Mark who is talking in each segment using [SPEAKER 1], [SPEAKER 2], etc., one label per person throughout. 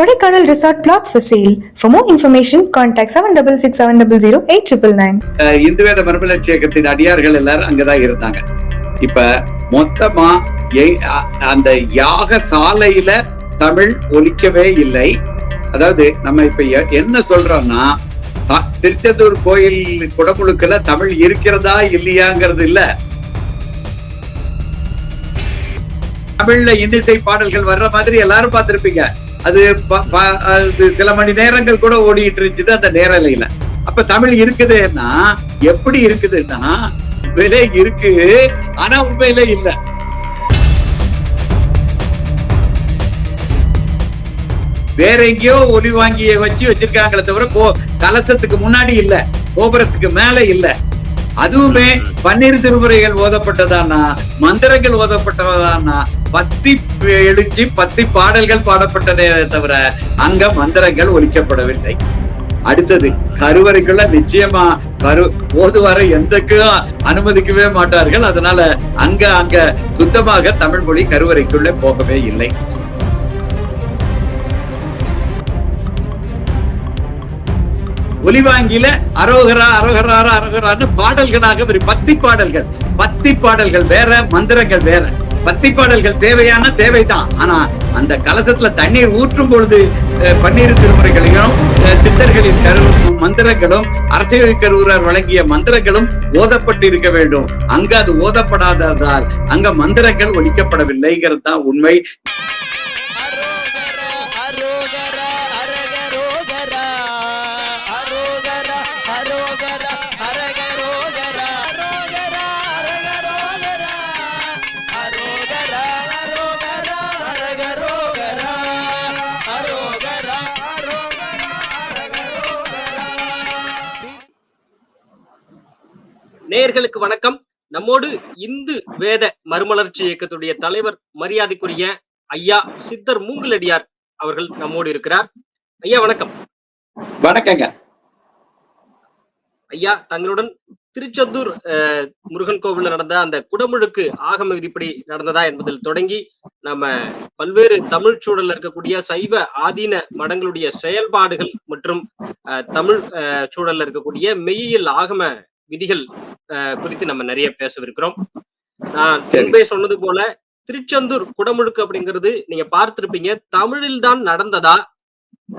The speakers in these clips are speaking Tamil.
[SPEAKER 1] Kodaikanal resort flats for sale for more information contact seven
[SPEAKER 2] double six seven double zero eight triple nine Hindu வேத மறுமலர்ச்சி இயக்கத்தின் அடியார்கள் எல்லாரும் அங்கதான் இருந்தாங்க. இப்ப மொத்தமா அந்த யாக சாலையில தமிழ் ஒலிக்கவே இல்லை. அதாவது நம்ம இப்ப என்ன சொல்றோம்னா திருச்செந்தூர் கோயில் குடமுழுக்குல தமிழ் இருக்கிறதா இல்லையாங்கிறது இல்ல. தமிழ்ல இன்னிசை பாடல்கள் வர்ற மாதிரி எல்லாரும் பார்த்திருப்பீங்க. அது ப- ப- அது சில மணி நேரங்கள் கூட ஓடிட்டு இருந்துச்சு அந்த நேரலையில. அப்ப தமிழ் இருக்குதுன்னா எப்படி இருக்குதுன்னா விலை இருக்கு ஆனா உண்மையில இல்ல. வேற எங்கேயோ ஒலி வாங்கிய வச்சு வச்சிருக்காங்களே தவிர கோ கலசத்துக்கு முன்னாடி இல்ல கோபுரத்துக்கு மேல இல்ல. அதுவுமே பன்னீர் திருமுறைகள் ஓதப்பட்டதானா மந்திரங்கள் ஓதப்பட்டதானா பத்தி எழுச்சி பத்தி பாடல்கள் பாடப்பட்டதே தவிர அங்க மந்திரங்கள் ஒலிக்கப்படவில்லை. அடுத்தது கருவறைக்குள்ள நிச்சயமா கரு ஓதுவாரை எந்தக்கும் அனுமதிக்கவே மாட்டார்கள். அதனால அங்க அங்க சுத்தமாக தமிழ் மொழி கருவறைக்குள்ளே போகவே இல்லை. ஒலிவாங்கில அரோகரா அரோகரா அரோகரான்னு பாடல்களாக வரும் பத்தி பாடல்கள். பத்தி பாடல்கள் வேற மந்திரங்கள் வேற. பத்தி பாடல்கள் தேவையான தேவைதான். ஆனா அந்த கலசத்துல தண்ணீர் ஊற்றும் பொழுது அஹ், பன்னீர் திருமுறைகளையும் அஹ், சித்தர்களின் கரு மந்திரங்களும் அரசியல் கருவூரர் வழங்கிய மந்திரங்களும் ஓதப்பட்டு இருக்க வேண்டும். அங்க அது ஓதப்படாததால் அங்க மந்திரங்கள் ஒழிக்கப்படவில்லைங்கிறது தான் உண்மை.
[SPEAKER 3] நேயர்களுக்கு வணக்கம். நம்மோடு இந்து வேத மறுமலர்ச்சி இயக்கத்துடைய தலைவர் மரியாதைக்குரிய ஐயா சித்தர் மூங்கிலடியார் அவர்கள் நம்மோடு இருக்கிறார். ஐயா வணக்கம்.
[SPEAKER 2] வணக்கங்க.
[SPEAKER 3] ஐயா தங்களுடன் திருச்செந்தூர் முருகன் கோவில்ல நடந்த அந்த குடமுழுக்கு ஆகம விதிப்படி நடந்ததா என்பதில் தொடங்கி நம்ம பல்வேறு தமிழ் சூழல்ல இருக்கக்கூடிய சைவ ஆதீன மடங்களுடைய செயல்பாடுகள் மற்றும் தமிழ் சூழல்ல இருக்கக்கூடிய மெய்யியல் ஆகம விதிகள் குறித்து நம்ம நிறைய பேசவிருக்கிறோம். நான். முன்பே சொன்னது போல திருச்செந்தூர் குடமுழுக்கு அப்படிங்கிறது நீங்க பார்த்திருப்பீங்க. தமிழில் தான் நடந்ததா?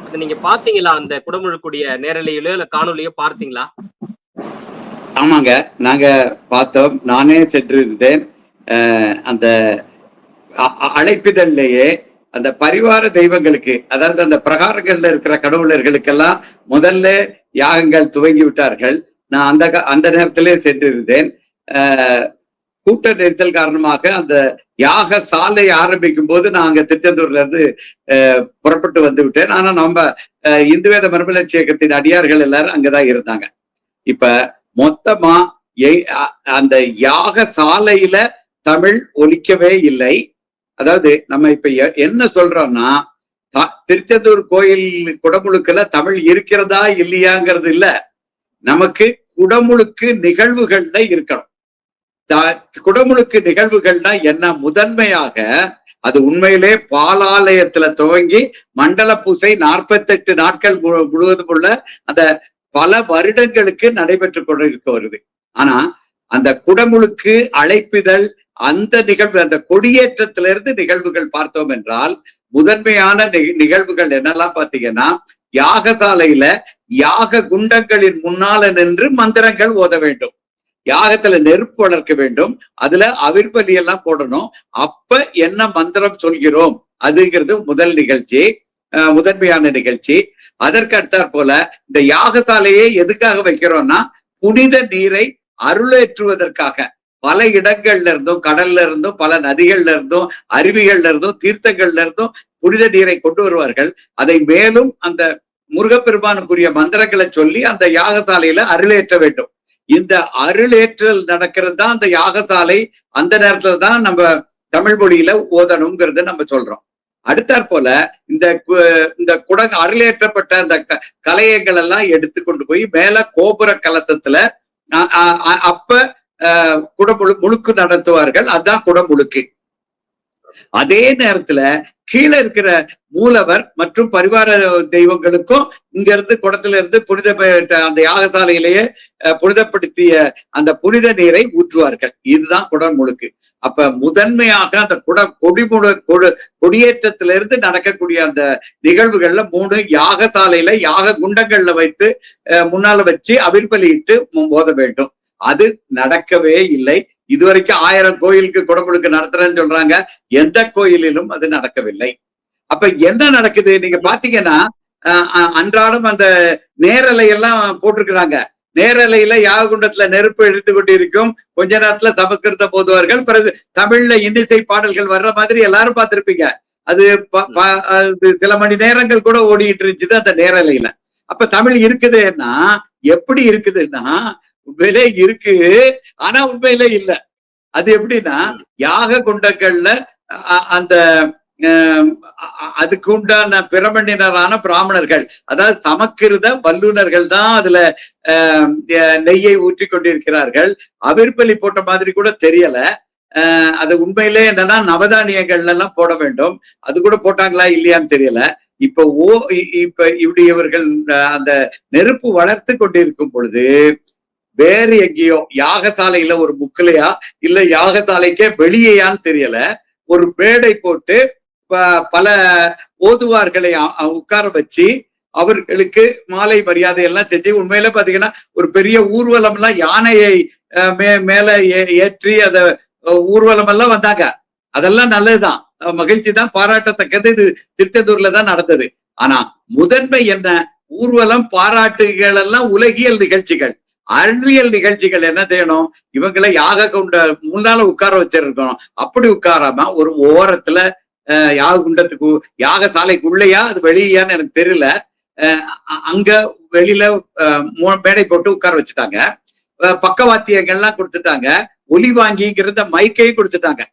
[SPEAKER 3] அதை நீங்க பாத்தீங்களா அந்த குடமுழுக்குடைய நேரலையிலோ இல்ல காணொலியோ பார்த்தீங்களா?
[SPEAKER 2] ஆமாங்க. நாங்க பார்த்தோம். நானே சென்றிருந்தேன். அந்த அழைப்பிதழ்லேயே அந்த பரிவார தெய்வங்களுக்கு அதாவது அந்த பிரகாரங்கள்ல இருக்கிற கடவுளர்களுக்கெல்லாம் முதல்ல யாகங்கள் துவங்கி விட்டார்கள் நான் அந்த க- அந்த நேரத்திலே சென்றிருந்தேன். கூட்ட நெரிசல் காரணமாக அந்த யாக சாலை ஆரம்பிக்கும் போது நான் அங்க திருச்செந்தூர்ல இருந்து புறப்பட்டு வந்து விட்டேன். ஆனா நம்ம இந்துவேத இந்து வேத மறுமலர்ச்சி இயக்கத்தின் அடியார்கள் எல்லாரும் அங்கதான் இருந்தாங்க. இப்ப மொத்தமா அ- அந்த யாக சாலையில தமிழ் ஒலிக்கவே இல்லை. அதாவது நம்ம இப்ப என்ன சொல்றோம்னா த- திருச்செந்தூர் கோயில் குடமுழுக்கல தமிழ் இருக்கிறதா இல்லையாங்கிறது இல்ல. நமக்கு குடமுழுக்கு நிகழ்வுகள்ல இருக்கணும். குடமுழுக்கு நிகழ்வுகள்னா என்ன? முதன்மையாக அது உண்மையிலே பாலாலயத்துல துவங்கி மண்டல பூசை நாற்பத்தெட்டு நாட்கள் முழுவதும் உள்ள அந்த பல வருடங்களுக்கு நடைபெற்று கொண்டிருக்க வருது. ஆனா அந்த குடமுழுக்கு அழைப்பிதழ் அந்த நிகழ்வு அந்த கொடியேற்றத்திலிருந்து நிகழ்வுகள் பார்த்தோம் என்றால் முதன்மையான நிகழ்வுகள் என்னெல்லாம் பாத்தீங்கன்னா யாகசாலையில யாக குண்டங்களின் முன்னால நின்று மந்திரங்கள் ஓத வேண்டும். யாகத்துல நெருப்பு வளர்க்க வேண்டும். அதுல அவிர்பலி எல்லாம் போடணும். அப்ப என்ன மந்திரம் சொல்கிறோம்? அதுங்கிறது முதல் நிகழ்ச்சி அஹ் முதன்மையான நிகழ்ச்சி. அதற்கு அடுத்தாற் போல இந்த யாகசாலையை எதுக்காக வைக்கிறோம்னா புனித நீரை அருளேற்றுவதற்காக. பல இடங்கள்ல இருந்தும் கடல்ல இருந்தும் பல நதிகள்ல இருந்தும் அருவிகள்ல இருந்தும் தீர்த்தங்கள்ல இருந்தும் புனித நீரை கொண்டு வருவார்கள். அதை மேலும் அந்த முருகப்பெருமானுக்குரிய மந்திரங்களை சொல்லி அந்த யாகசாலையில அருளேற்ற வேண்டும். இந்த அருளேற்றல் நடக்கிறது தான் அந்த யாகசாலை. அந்த நேரத்துல தான் நம்ம தமிழ் மொழியில ஓதணுங்கிறத நம்ம சொல்றோம். அடுத்தாற் போல இந்த இந்த குடங் அருளேற்றப்பட்ட அந்த க- கலையங்கள் எல்லாம் எடுத்து கொண்டு போய் மேல கோபுர கலசத்துல அ- அப்ப குடமுழு முழுக்கு நடத்துவார்கள். அதான் குடமுழுக்கு அதே நேரத்துல கீழே இருக்கிற மூலவர் மற்றும் பரிவார தெய்வங்களுக்கும் இங்க இருந்து குடத்துல இருந்து புனித அந்த யாகசாலையிலேயே அஹ், புனிதப்படுத்திய அந்த புனித நீரை ஊற்றுவார்கள். இதுதான் குடமுழுக்கு அப்ப முதன்மையாக அந்த குட கொடிமுழு கொடு கொடியேற்றத்திலிருந்து நடக்கக்கூடிய அந்த நிகழ்வுகள்ல மூணு யாகசாலையில யாக குண்டங்கள்ல வைத்து அஹ், முன்னால வச்சு அவிர்பலியிட்டு மோத வேண்டும். அது நடக்கவே இல்லை. இதுவரைக்கும் ஆயிரம் கோயிலுக்கு குடமுழுக்கு நடத்துறேன்னு சொல்றாங்க. எந்த கோயிலிலும் அது நடக்கவில்லை. அப்ப என்ன நடக்குது? நீங்க பாத்தீங்கன்னா அஹ், அன்றாடம் அந்த நேரலை எல்லாம் போட்டிருக்கிறாங்க. நேரலையில யாககுண்டத்துல நெருப்பு எடுத்து கொண்டு இருக்கும் கொஞ்ச நேரத்துல சமஸ்கிருத போதுவார்கள். பிறகு தமிழ்ல இன்னிசை பாடல்கள் வர்ற மாதிரி எல்லாரும் பார்த்திருப்பீங்க. அது ப- ப- அது சில மணி நேரங்கள் கூட ஓடிட்டு இருந்துச்சு அந்த நேரலையில. அப்ப தமிழ் இருக்குதுன்னா எப்படி இருக்குதுன்னா உண்மையிலே இருக்கு ஆனா உண்மையிலே இல்ல. அது எப்படின்னா யாக குண்டங்கள்ல அந்த அதுக்கு உண்டான பிரமணினரான பிராமணர்கள் அதாவது சமக்கிருத வல்லுனர்கள் தான் அதுல நெய்யை ஊற்றி கொண்டிருக்கிறார்கள். அவிர்பலி போட்ட மாதிரி கூட தெரியல. அது உண்மையிலே என்னன்னா நவதானியங்கள்ல எல்லாம் போட வேண்டும். அது கூட போட்டாங்களா இல்லையான்னு தெரியல. இப்ப ஓ இ- இப்ப இப்படி இவர்கள் அந்த நெருப்பு வளர்த்து கொண்டிருக்கும் பொழுது வேறு எங்கேயோ யாகசாலையில ஒரு புக்கிலையா இல்ல யாகசாலைக்கே வெளியேயான்னு தெரியல ஒரு பேடை போட்டு ப- பல ஓதுவார்களை உட்கார வச்சு அவர்களுக்கு மாலை மரியாதை எல்லாம் செஞ்சு உண்மையில பாத்தீங்கன்னா ஒரு பெரிய ஊர்வலம் எல்லாம் யானையை அஹ், மே மேல ஏ- ஏற்றி அத ஊர்வலம் எல்லாம் வந்தாங்க. அதெல்லாம் நல்லதுதான். மகிழ்ச்சி தான் பாராட்டத்தக்கது. இது திருச்செந்தூர்ல தான் நடந்தது. ஆனா முதன்மை என்ன? ஊர்வலம் பாராட்டுகள் எல்லாம் உலகியல் நிகழ்ச்சிகள். அறிவியல் நிகழ்ச்சிகள் என்ன செய்யணும்? இவங்களை யாக குண்ட முன்னால உட்கார வச்சிருக்கணும். அப்படி உட்காராம ஒரு ஓரத்துல யாக குண்டத்துக்கு யாக சாலைக்குள்ளேயா அது வெளியான்னு எனக்கு தெரியல. அஹ், அங்க வெளியில மேடை போட்டு உட்கார வச்சுட்டாங்க. பக்கவாத்தியங்கள்லாம் கொடுத்துட்டாங்க. ஒலி வாங்கிங்கிறத மைக்கையும் கொடுத்துட்டாங்க.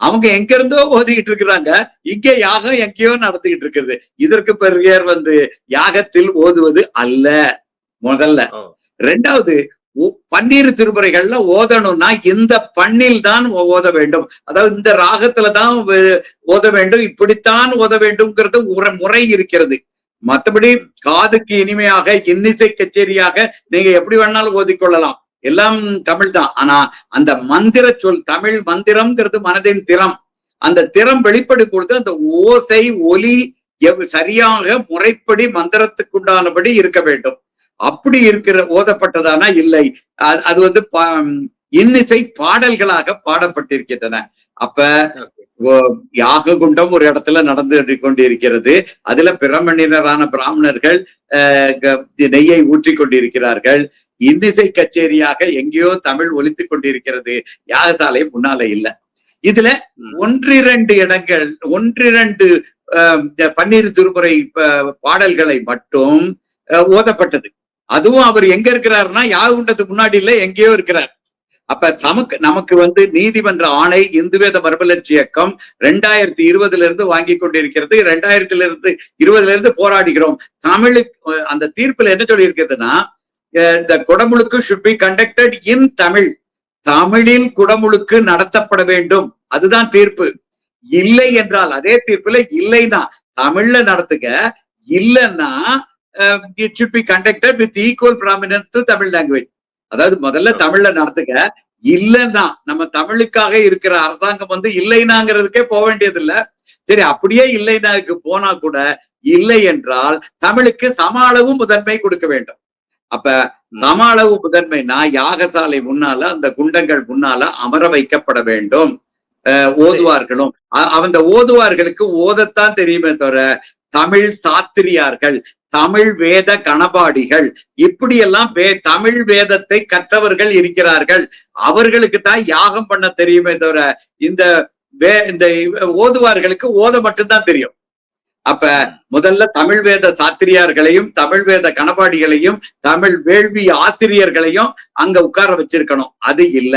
[SPEAKER 2] அவங்க எங்க இருந்தோ ஓதிக்கிட்டு இருக்கிறாங்க. இங்க யாகம் எங்கேயோ நடத்திக்கிட்டு இருக்குது. இதற்கு பெரியர் வந்து யாகத்தில் ஓதுவது அல்ல. முதல்ல. ரெண்டாவது பன்னீர் திருமுறைகள்ல ஓதணும்னா இந்த பண்ணில் தான் ஓத வேண்டும். அதாவது இந்த ராகத்துல தான் ஓத வேண்டும் இப்படித்தான் ஓத வேண்டும்ங்கிறது ஒரு முறை இருக்கிறது. மத்தபடி காதுக்கு இனிமையாக இன்னிசை கச்சேரியாக நீங்க எப்படி வேணாலும் ஓதிக்கொள்ளலாம். எல்லாம் தமிழ் தான். ஆனா அந்த மந்திர சொல் தமிழ் மந்திரம்ங்கிறது மனதின் திறம். அந்த திறம் வெளிப்படும் பொழுது அந்த ஓசை ஒலி எவ்- சரியாக முறைப்படி மந்திரத்துக்குண்டானபடி இருக்க வேண்டும். அப்படி இருக்கிற ஓதப்பட்டதானா? இல்லை. அது வந்து இன்னிசை பாடல்களாக பாடப்பட்டிருக்கின்றன. அப்ப யாக குண்டம் ஒரு இடத்துல நடந்து கொண்டிருக்கிறது. அதுல பிரமணினரான பிராமணர்கள் நெய்யை ஊற்றி கொண்டிருக்கிறார்கள். இன்னிசை கச்சேரியாக எங்கேயோ தமிழ் ஒலித்துக் கொண்டிருக்கிறது. யாகத்தாலே முன்னால இல்ல. இதுல. ஒன்றிரண்டு இடங்கள் ஒன்றிரண்டு அஹ், பன்னீர் திருமுறை பாடல்களை மட்டும் ஓதப்பட்டது. அதுவும் அவர் எங்க இருக்கிறாருன்னா யாகுண்டத்துக்கு முன்னாடி இல்ல எங்கேயோ இருக்கிறார். அப்ப நமக்கு நமக்கு வந்து நீதிமன்ற ஆணை இந்து வேத இயக்கம் ரெண்டாயிரத்தி இருபதுல இருந்து வாங்கி கொண்டிருக்கிறது. ரெண்டாயிரத்துல இருந்து இருபதுல இருந்து போராடுகிறோம். தமிழுக்கு அஹ், அந்த தீர்ப்புல என்ன சொல்லி இருக்கிறதுன்னா இந்த குடமுழுக்கு should be conducted in Tamil தமிழில் குடமுழுக்கு நடத்தப்பட வேண்டும். அதுதான் தீர்ப்பு. இல்லை என்றால் அதே தீர்ப்புல இல்லைன்னா தமிழ்ல நடத்துக இல்லைன்னா it should be conducted with equal prominence to Tamil language அதாவது முதல்ல தமிழ்ல நடத்துக. இல்லைன்னா நம்ம தமிழுக்காக இருக்கிற அரசாங்கம் வந்து இல்லைனாங்கிறதுக்கே போக வேண்டியது இல்ல சரி அப்படியே இல்லைனாக்கு போனா கூட இல்லை என்றால் தமிழுக்கு சம அளவு முதன்மை கொடுக்க வேண்டும். அப்ப சம அளவு முதன்மைனா யாகசாலை முன்னால அந்த குண்டங்கள் முன்னால அமர வைக்கப்பட வேண்டும். ஓதுவார்களும். அந்த ஓதுவார்களுக்கு ஓதத்தான் தெரியுமே தவிர தமிழ் சாத்திரியார்கள் தமிழ் வேத கணபாடிகள். இப்படியெல்லாம் வே தமிழ் வேதத்தை கற்றவர்கள் இருக்கிறார்கள். அவர்களுக்கு தான் யாகம் பண்ண தெரியுமே தவிர இந்த வே இந்த ஓதுவார்களுக்கு ஓத மட்டும்தான் தெரியும். அப்ப முதல்ல தமிழ் வேத சாத்திரியார்களையும் தமிழ் வேத கணபாடிகளையும் தமிழ் வேள்வி ஆசிரியர்களையும் அங்க உட்கார வச்சிருக்கணும். அது இல்ல.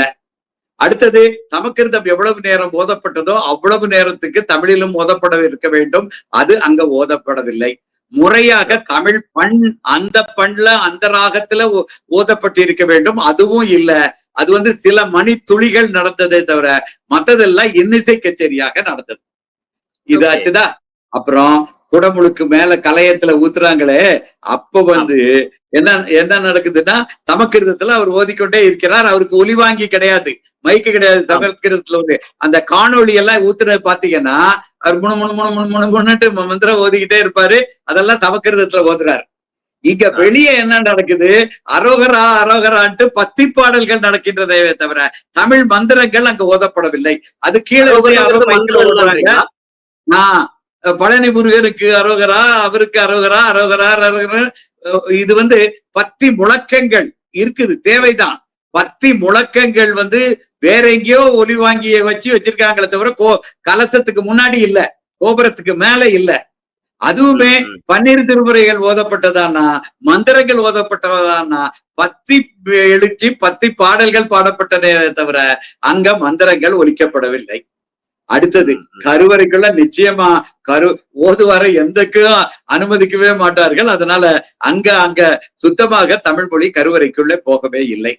[SPEAKER 2] அடுத்தது சமக்கிருதம் எவ்வளவு நேரம் ஓதப்பட்டதோ அவ்வளவு நேரத்துக்கு தமிழிலும் ஓதப்பட இருக்க வேண்டும். அது அங்க ஓதப்படவில்லை. முறையாக தமிழ் பண் அந்த பண்ல அந்த ராகத்துல ஓ- ஓதப்பட்டிருக்க வேண்டும். அதுவும் இல்ல. அது வந்து சில மணி துளிகள் நடந்ததே தவிர மத்ததெல்லாம் இன்னிசை கச்சேரியாக நடந்தது. இது. ஆச்சுதா? அப்புறம் குடமுழுக்கு மேல கலையத்துல ஊத்துறாங்களே அப்ப வந்து என்ன என்ன நடக்குதுன்னா தமக்கிருதத்துல அவர் ஓதிக்கொண்டே இருக்கிறார். அவருக்கு ஒலி வாங்கி கிடையாது. மைக்கு கிடையாது. தமக்கிருதத்துல வந்து அந்த காணொளி எல்லாம் ஊத்துனது பாத்தீங்கன்னா அவர் முணு முணு முணு முணு மந்திரம் ஓதிக்கிட்டே இருப்பாரு. அதெல்லாம் தமக்கிருதத்துல ஓதுறாரு. இங்க வெளியே என்ன நடக்குது? அரோகரா அரோகரான்ட்டு பத்தி பாடல்கள் நடக்கின்றதே தவிர தமிழ் மந்திரங்கள் அங்க ஓதப்படவில்லை. அது கீழே ஆஹ் பழனி முருகனுக்கு அரோகரா அவருக்கு அரோகரா அரோகரா இது வந்து பத்தி முழக்கங்கள் இருக்குது. தேவைதான். பத்தி முழக்கங்கள் வந்து வேற எங்கேயோ ஒலி வாங்கிய வச்சு வச்சிருக்காங்களே தவிர கோ கலசத்துக்கு முன்னாடி இல்ல கோபுரத்துக்கு மேல இல்ல. அதுவுமே பன்னீர் திருமுறைகள் ஓதப்பட்டதானா மந்திரங்கள் ஓதப்பட்டதானா பத்தி எழுச்சி பத்தி பாடல்கள் பாடப்பட்டதே தவிர அங்க மந்திரங்கள் ஒலிக்கப்படவில்லை. அடுத்தது கருவறைக்குள்ள நிச்சயமா கரு ஓதுவாரை எந்தக்கும் அனுமதிக்கவே மாட்டார்கள். அதனால அங்க அங்க சுத்தமாக தமிழ் மொழி கருவறைக்குள்ள போகவே இல்லை.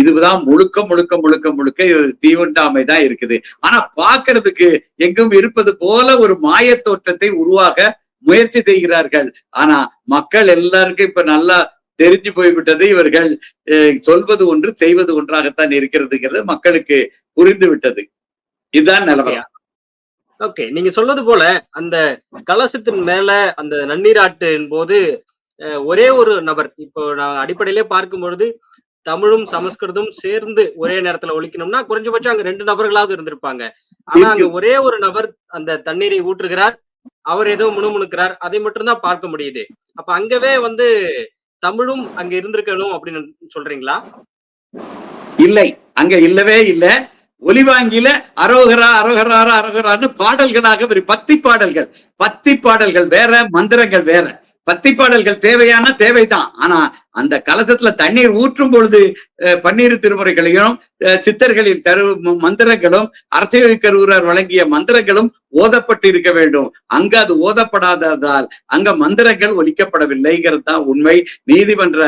[SPEAKER 2] இதுதான் முழுக்க முழுக்க முழுக்க முழுக்க இது தீவுண்டாமை தான் இருக்குது. ஆனா பாக்குறதுக்கு எங்கும் இருப்பது போல ஒரு மாயத் தோற்றத்தை உருவாக முயற்சி செய்கிறார்கள். ஆனா மக்கள் எல்லாருக்கும் இப்ப நல்லா தெரிஞ்சு போய்விட்டது. இவர்கள் சொல்வது ஒன்று செய்வது ஒன்றாகத்தான் இருக்கிறதுங்கிறது மக்களுக்கு புரிந்து விட்டது இதுதான் நிலவரம்.
[SPEAKER 3] ஓகே நீங்க சொல்றது போல அந்த கலசத்தின் மேல அந்த நன்னீராட்டின் போது ஒரே ஒரு நபர். இப்போ நான் அடிப்படையிலே பார்க்கும்பொழுது தமிழும் சமஸ்கிருதம் சேர்ந்து ஒரே நேரத்துல ஒழிக்கணும்னா குறைஞ்சபட்சம் அங்க ரெண்டு நபர்களாவது இருந்திருப்பாங்க. ஆனா அங்க ஒரே ஒரு நபர் அந்த தண்ணீரை ஊற்றுகிறார் அவர் ஏதோ முணுமுணுக்கிறார் அதை மட்டும்தான் பார்க்க முடியுது. அப்ப அங்கவே வந்து தமிழும் அங்க இருந்திருக்கணும் அப்படின்னு சொல்றீங்களா?
[SPEAKER 2] இல்லை அங்க இல்லவே இல்ல. ஒலிவாங்கில அரோகரா அரோகரா அரோகரான்னு பாடல்களாக வரும். பத்தி பாடல்கள். பத்தி பாடல்கள் வேற மந்திரங்கள் வேற. பத்தி பாடல்கள் தேவையான தேவைதான். ஆனா அந்த கலசத்துல தண்ணீர் ஊற்றும் பொழுது பன்னீர் திருமுறைகளையும் சித்தர்களின் கரு மந்திரங்களும் அரசியல் கருவூரார் வழங்கிய மந்திரங்களும் ஓதப்பட்டு இருக்க வேண்டும். அங்க அது ஓதப்படாததால் அங்க மந்திரங்கள் ஒலிக்கப்படவில்லைங்கிறது தான் உண்மை. நீதிமன்ற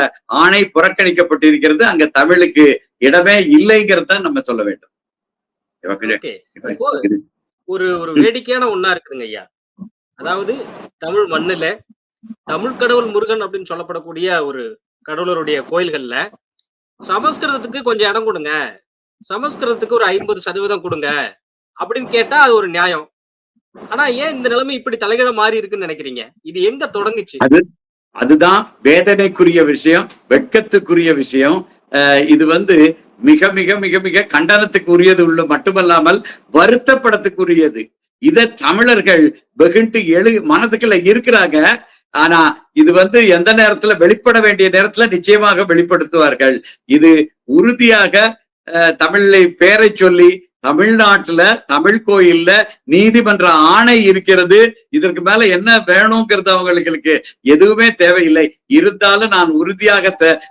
[SPEAKER 2] ஆணை புறக்கணிக்கப்பட்டிருக்கிறது. அங்க தமிழுக்கு இடமே இல்லைங்கிறது தான் நம்ம சொல்ல வேண்டும்.
[SPEAKER 3] இப்போ ஒரு ஒரு வேடிக்கையான ஒண்ணா இருக்குதுங்க ஐயா. அதாவது தமிழ் மண்ணுல தமிழ் கடவுள் முருகன் அப்படின்னு சொல்லப்படக்கூடிய ஒரு கடவுளருடைய கோயில்கள்ல சமஸ்கிருதத்துக்கு கொஞ்சம் இடம் கொடுங்க. சமஸ்கிருதத்துக்கு ஒரு ஐம்பது சதவீதம் கொடுங்க அப்படின்னு கேட்டா அது ஒரு நியாயம். ஆனா ஏன் இந்த நிலைமை இப்படி தலைகீழ மாறி இருக்குன்னு நினைக்கிறீங்க? இது எங்க தொடங்குச்சு?
[SPEAKER 2] அதுதான் வேதனைக்குரிய விஷயம் வெட்கத்துக்குரிய விஷயம். இது வந்து மிக மிக மிக மிக கண்டனத்துக்கு உரியது உள்ள மட்டுமல்லாமல் வருத்தப்படத்துக்குரியது இத தமிழர்கள் வெகுண்டு எழு மனதுக்குள்ள இருக்கிறாங்க. ஆனா இது வந்து எந்த நேரத்துல வெளிப்பட வேண்டிய நேரத்துல நிச்சயமாக வெளிப்படுத்துவார்கள். இது உறுதியாக தமிழை பேரை சொல்லி தமிழ்நாட்டுல தமிழ் கோயில்ல நீதிமன்ற ஆணை இருக்கிறது. இதற்கு மேல என்ன வேணுங்கிறது அவங்களுக்கு எதுவுமே தேவையில்லை. இருந்தாலும் நான் உறுதியாக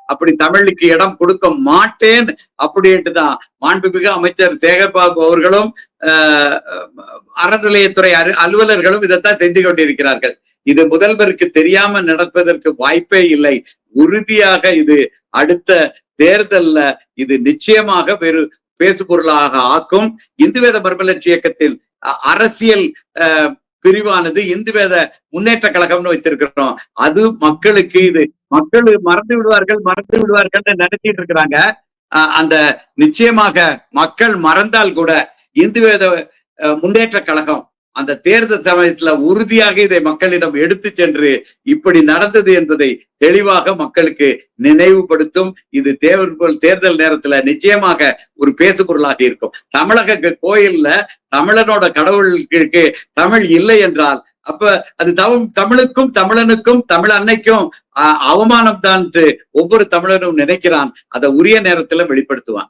[SPEAKER 2] அப்படி தமிழுக்கு இடம் கொடுக்க மாட்டேன். அப்படின்ட்டு தான் மாண்புமிகு அமைச்சர் சேகர்பாபு அவர்களும் ஆஹ், அறநிலையத்துறை அரு- அலுவலர்களும் இதைத்தான் செஞ்சு கொண்டிருக்கிறார்கள். இது முதல்வருக்கு தெரியாம நடப்பதற்கு வாய்ப்பே இல்லை. உறுதியாக இது அடுத்த தேர்தல்ல இது நிச்சயமாக வெறு பேசு பொருளாக ஆக்கும். இந்து வேத பர்மலட்சி இயக்கத்தில் அரசியல் பிரிவானது இந்து வேத முன்னேற்ற கழகம்னு வைத்திருக்கிறோம். அது மக்களுக்கு இது மக்கள் மறந்து விடுவார்கள் மறந்து விடுவார்கள் நினைச்சிட்டு இருக்கிறாங்க. அஹ், அந்த நிச்சயமாக மக்கள் மறந்தால் கூட இந்து வேத முன்னேற்ற கழகம் அந்த தேர்தல் சமயத்துல உறுதியாக இதை மக்களிடம் எடுத்து சென்று இப்படி நடந்தது என்பதை தெளிவாக மக்களுக்கு நினைவுபடுத்தும். இது தேர்தல் தேர்தல் நேரத்துல நிச்சயமாக ஒரு பேசுபொருளாக இருக்கும். தமிழக கோயில்ல தமிழனோட கடவுளுக்கு தமிழ் இல்லை என்றால் அப்ப அது தவம் தமிழுக்கும் தமிழனுக்கும் தமிழ் அன்னைக்கும் அவமானம் தான் ஒவ்வொரு தமிழனும் நினைக்கிறான். அதை உரிய நேரத்துல வெளிப்படுத்துவான்.